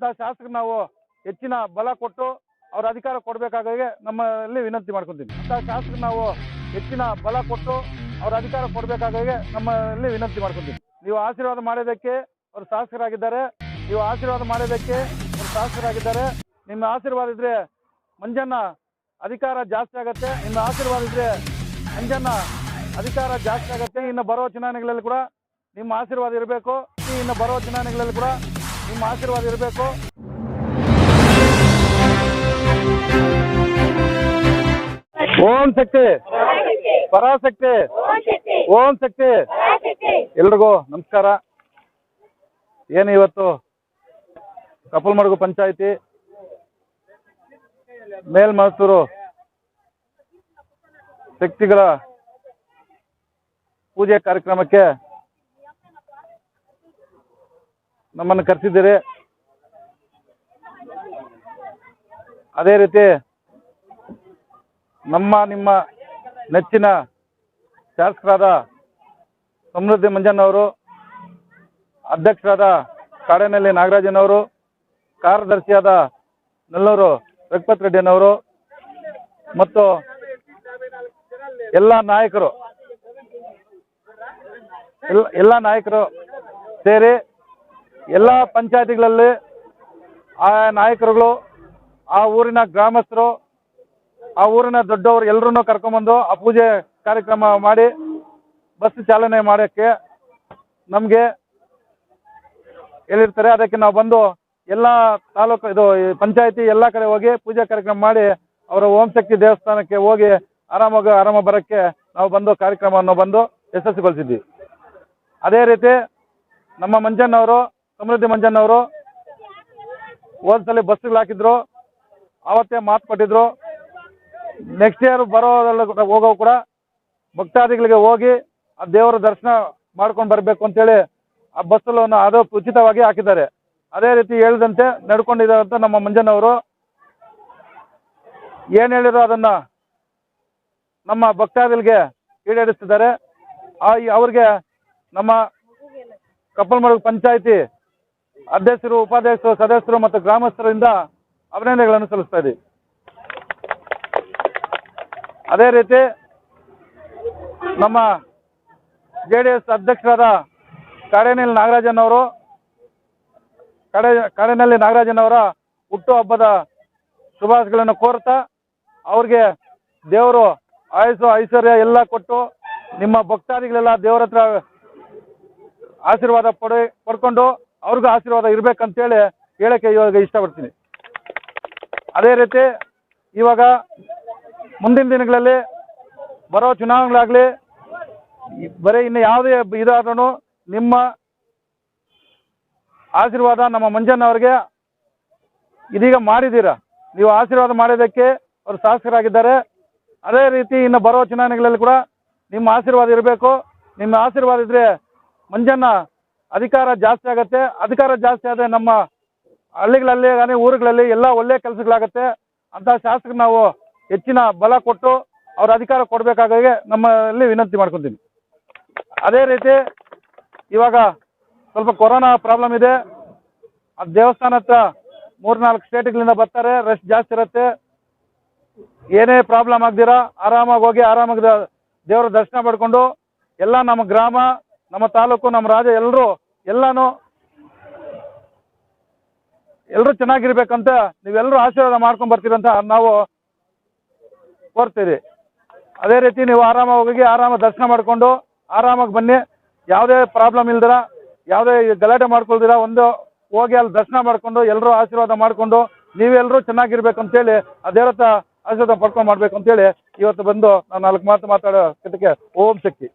ಅಂತ ಶಾಸಕರು ನಾವು ಹೆಚ್ಚಿನ ಬಲ ಕೊಟ್ಟು ಅವ್ರ ಅಧಿಕಾರ ಕೊಡಬೇಕಾಗಿ ನಮ್ಮಲ್ಲಿ ವಿನಂತಿ ಮಾಡ್ಕೊತೀನಿ. ಅಂತ ಶಾಸಕರು ನಾವು ಹೆಚ್ಚಿನ ಬಲ ಕೊಟ್ಟು ಅವ್ರ ಅಧಿಕಾರ ಕೊಡಬೇಕಾಗಿ ನಮ್ಮಲ್ಲಿ ವಿನಂತಿ ಮಾಡ್ಕೊತೀನಿ. ನೀವು ಆಶೀರ್ವಾದ ಮಾಡೋದಕ್ಕೆ ಅವ್ರು ಶಾಸಕರಾಗಿದ್ದಾರೆ. ನೀವು ಆಶೀರ್ವಾದ ಮಾಡೋದಕ್ಕೆ ಅವ್ರ ಶಾಸಕರಾಗಿದ್ದಾರೆ. ನಿಮ್ಮ ಆಶೀರ್ವಾದ ಇದ್ರೆ ಮಂಜಣ್ಣ ಅಧಿಕಾರ ಜಾಸ್ತಿ ಆಗತ್ತೆ. ನಿಮ್ಮ ಆಶೀರ್ವಾದ ಇದ್ರೆ ಮಂಜಣ್ಣ ಅಧಿಕಾರ ಜಾಸ್ತಿ ಆಗತ್ತೆ. ಇನ್ನು ಬರೋ ಚುನಾವಣೆಗಳಲ್ಲಿ ಕೂಡ ನಿಮ್ಮ ಆಶೀರ್ವಾದ ಇರಬೇಕು. ಇನ್ನು ಬರೋ ಚುನಾವಣೆಗಳಲ್ಲಿ ಕೂಡ ನಿಮ್ಮ ಆಶೀರ್ವಾದ ಇರಬೇಕು. ಓಂ ಶಕ್ತಿ. ಪರಾಶಕ್ತಿ. ಓಂ ಶಕ್ತಿ. ಎಲ್ರಿಗೂ ನಮಸ್ಕಾರ. ಏನು ಇವತ್ತು? ಕಪಲ್ಮಡುಗು ಪಂಚಾಯಿತಿ. ಮೇಲ್ಮಹಸೂರು ಶಕ್ತಿಗಳ ಪೂಜೆ ಕಾರ್ಯಕ್ರಮಕ್ಕೆ ನಮ್ಮನ್ನು ಕರೆಸಿದ್ದೀರಿ. ಅದೇ ರೀತಿ ನಮ್ಮ, ನಿಮ್ಮ ನೆಚ್ಚಿನ ಶಾಸಕರಾದ ಸಮೃದ್ಧಿ ಮಂಜಣ್ಣವರು ಅಧ್ಯಕ್ಷರಾದ ಕಾಡೇನಹಳ್ಳಿ ನಾಗರಾಜನವರು, ಕಾರ್ಯದರ್ಶಿಯಾದ ನೆಲ್ಲೂರು ರಘುಪತ್ ರೆಡ್ಡಿಯನ್ನವರು ಮತ್ತು ಎಲ್ಲ ನಾಯಕರು, ಎಲ್ಲ ಎಲ್ಲ ನಾಯಕರು ಸೇರಿ ಎಲ್ಲ ಪಂಚಾಯತಿಗಳಲ್ಲಿ ಆ ನಾಯಕರುಗಳು, ಆ ಊರಿನ ಗ್ರಾಮಸ್ಥರು, ಆ ಊರಿನ ದೊಡ್ಡವರು ಎಲ್ಲರನ್ನೂ ಕರ್ಕೊಂಬಂದು ಆ ಪೂಜೆ ಕಾರ್ಯಕ್ರಮ ಮಾಡಿ, ಬಸ್ ಚಾಲನೆ ಮಾಡೋಕ್ಕೆ ನಮಗೆ ಹೇಳಿರ್ತಾರೆ. ಅದಕ್ಕೆ ನಾವು ಬಂದು ಎಲ್ಲ ತಾಲೂಕು, ಇದು ಪಂಚಾಯತಿ ಎಲ್ಲ ಕಡೆ ಹೋಗಿ ಪೂಜೆ ಕಾರ್ಯಕ್ರಮ ಮಾಡಿ ಅವರ ಓಂ ಶಕ್ತಿ ದೇವಸ್ಥಾನಕ್ಕೆ ಹೋಗಿ ಆರಾಮಾಗಿ ಆರಾಮ ಬರೋಕ್ಕೆ ನಾವು ಬಂದು ಕಾರ್ಯಕ್ರಮವನ್ನು ಬಂದು ಯಶಸ್ವಿಗೊಳಿಸಿದ್ವಿ. ಅದೇ ರೀತಿ ನಮ್ಮ ಮಂಜಣ್ಣವರು ಸಮೃದ್ಧಿ ಮಂಜಣ್ಣವರು ಹೋದ್ಸಲಿ ಬಸ್ಗಳು ಹಾಕಿದ್ರು. ಅವತ್ತೇ ಮಾತು ಕೊಟ್ಟಿದ್ರು. ನೆಕ್ಸ್ಟ್ ಇಯರ್ ಬರೋದ್ರಲ್ಲಿ ಹೋಗೋ ಕೂಡ ಭಕ್ತಾದಿಗಳಿಗೆ ಹೋಗಿ ಆ ದೇವರ ದರ್ಶನ ಮಾಡ್ಕೊಂಡು ಬರಬೇಕು ಅಂತೇಳಿ ಆ ಬಸ್ಸಲ್ಲೂ ಅದು ಉಚಿತವಾಗಿ ಹಾಕಿದ್ದಾರೆ. ಅದೇ ರೀತಿ ಹೇಳಿದಂತೆ ನಡ್ಕೊಂಡಿದ್ದಾರಂತ ನಮ್ಮ ಮಂಜಣ್ಣವರು ಏನು ಹೇಳಿದ್ರು ಅದನ್ನ ನಮ್ಮ ಭಕ್ತಾದಿಗಳಿಗೆ ಈಡೇರಿಸ್ತಿದ್ದಾರೆ. ಆ ಅವ್ರಿಗೆ ನಮ್ಮ ಕಪ್ಪಲ್ಮಡುಗು ಪಂಚಾಯಿತಿ ಅಧ್ಯಕ್ಷರು, ಉಪಾಧ್ಯಕ್ಷರು, ಸದಸ್ಯರು ಮತ್ತು ಗ್ರಾಮಸ್ಥರಿಂದ ಅಭಿನಂದನೆಗಳನ್ನು ಸಲ್ಲಿಸ್ತಾ ಇದ್ದೀವಿ. ಅದೇ ರೀತಿ ನಮ್ಮ ಜೆ ಡಿ ಎಸ್ ಅಧ್ಯಕ್ಷರಾದ ಕಾಡೇನಹಳ್ಳಿ ನಾಗರಾಜನವರು, ಕಡೆ ಕಾಡೇನಹಳ್ಳಿ ಹುಟ್ಟು ಹುಟ್ಟುಹಬ್ಬದ ಶುಭಾಶಯಗಳನ್ನು ಕೋರ್ತಾ ಅವ್ರಿಗೆ ದೇವರು ಆಯಸ್ಸು, ಐಶ್ವರ್ಯ ಎಲ್ಲ ಕೊಟ್ಟು ನಿಮ್ಮ ಭಕ್ತಾದಿಗಳೆಲ್ಲ ದೇವರ ಹತ್ರ ಆಶೀರ್ವಾದ ಪಡೆ ಪಡ್ಕೊಂಡು ಅವ್ರಿಗೂ ಆಶೀರ್ವಾದ ಇರ್ಬೇಕಂತೇಳಿ ಹೇಳಕ್ಕೆ ಇವಾಗ ಇಷ್ಟಪಡ್ತೀನಿ. ಅದೇ ರೀತಿ ಇವಾಗ ಮುಂದಿನ ದಿನಗಳಲ್ಲಿ ಬರೋ ಚುನಾವಣೆಗಳಾಗಲಿ, ಬರೀ ಇನ್ನು ಯಾವುದೇ ಇದಾದ್ರೂ ನಿಮ್ಮ ಆಶೀರ್ವಾದ ನಮ್ಮ ಮಂಜಣ್ಣ ಅವ್ರಿಗೆ ಇದೀಗ ಮಾಡಿದ್ದೀರಾ? ನೀವು ಆಶೀರ್ವಾದ ಮಾಡಿದ್ದಕ್ಕೆ ಅವರು ಶಾಸಕರಾಗಿದ್ದಾರೆ ಅದೇ ರೀತಿ ಇನ್ನು ಬರೋ ಚುನಾವಣೆಗಳಲ್ಲಿ ಕೂಡ ನಿಮ್ಮ ಆಶೀರ್ವಾದ ಇರಬೇಕು. ನಿಮ್ಮ ಆಶೀರ್ವಾದ ಇದ್ರೆ ಮಂಜಣ್ಣ ಅಧಿಕಾರ ಜಾಸ್ತಿ ಆಗುತ್ತೆ. ಅಧಿಕಾರ ಜಾಸ್ತಿ ಆದರೆ ನಮ್ಮ ಹಳ್ಳಿಗಳಲ್ಲಿ ಆಗಲಿ ಊರುಗಳಲ್ಲಿ ಎಲ್ಲ ಒಳ್ಳೆ ಕೆಲಸಗಳಾಗುತ್ತೆ. ಅಂತ ಶಾಸಕರು ನಾವು ಹೆಚ್ಚಿನ ಬಲ ಕೊಟ್ಟು ಅವ್ರ ಅಧಿಕಾರ ಕೊಡಬೇಕಾಗಿ ನಮ್ಮಲ್ಲಿ ವಿನಂತಿ ಮಾಡ್ಕೊತೀನಿ. ಅದೇ ರೀತಿ ಇವಾಗ ಸ್ವಲ್ಪ ಕೊರೋನಾ ಪ್ರಾಬ್ಲಮ್ ಇದೆ. ಆ ದೇವಸ್ಥಾನ ಹತ್ರ ಮೂರ್ನಾಲ್ಕು ಸ್ಟೇಟ್ಗಳಿಂದ ಬರ್ತಾರೆ. ರಶ್ ಜಾಸ್ತಿ ಇರುತ್ತೆ. ಏನೇ ಪ್ರಾಬ್ಲಮ್ ಆಗ್ದಿರ ಆರಾಮಾಗಿ ಹೋಗಿ ಆರಾಮಾಗಿ ದೇವರ ದರ್ಶನ ಪಡ್ಕೊಂಡು ಎಲ್ಲ ನಮ್ಮ ಗ್ರಾಮ ನಮ್ಮ ತಾಲೂಕು, ನಮ್ಮ ರಾಜ್ಯ ಎಲ್ಲರೂ ಎಲ್ಲಾನು ಎಲ್ಲರೂ ಚೆನ್ನಾಗಿರ್ಬೇಕಂತ ನೀವೆಲ್ಲರೂ ಆಶೀರ್ವಾದ ಮಾಡ್ಕೊಂಡು ಬರ್ತೀರಂತ ನಾವು ಕೋರ್ತೀರಿ ಅದೇ ರೀತಿ ನೀವು ಆರಾಮಾಗಿ ಹೋಗಿ ಆರಾಮ ದರ್ಶನ ಮಾಡಿಕೊಂಡು ಆರಾಮಾಗಿ ಬನ್ನಿ. ಯಾವುದೇ ಪ್ರಾಬ್ಲಮ್ ಇಲ್ದಿರ, ಯಾವುದೇ ಗಲಾಟೆ ಮಾಡ್ಕೊಳ್ದಿರ, ಒಂದು ಹೋಗಿ ಅಲ್ಲಿ ದರ್ಶನ ಮಾಡಿಕೊಂಡು ಎಲ್ಲರೂ ಆಶೀರ್ವಾದ ಮಾಡಿಕೊಂಡು ನೀವೆಲ್ಲರೂ ಚೆನ್ನಾಗಿರ್ಬೇಕು ಅಂತೇಳಿ ಆ ದೇವರ ಹತ್ರ ಆಶೀರ್ವಾದ ಪಡ್ಕೊಂಡು ಮಾಡ್ಬೇಕು ಅಂತೇಳಿ ಇವತ್ತು ಬಂದು ನಾನು ನಾಲ್ಕು ಮಾತು ಮಾತಾಡೋ ಓಂ ಶಕ್ತಿ.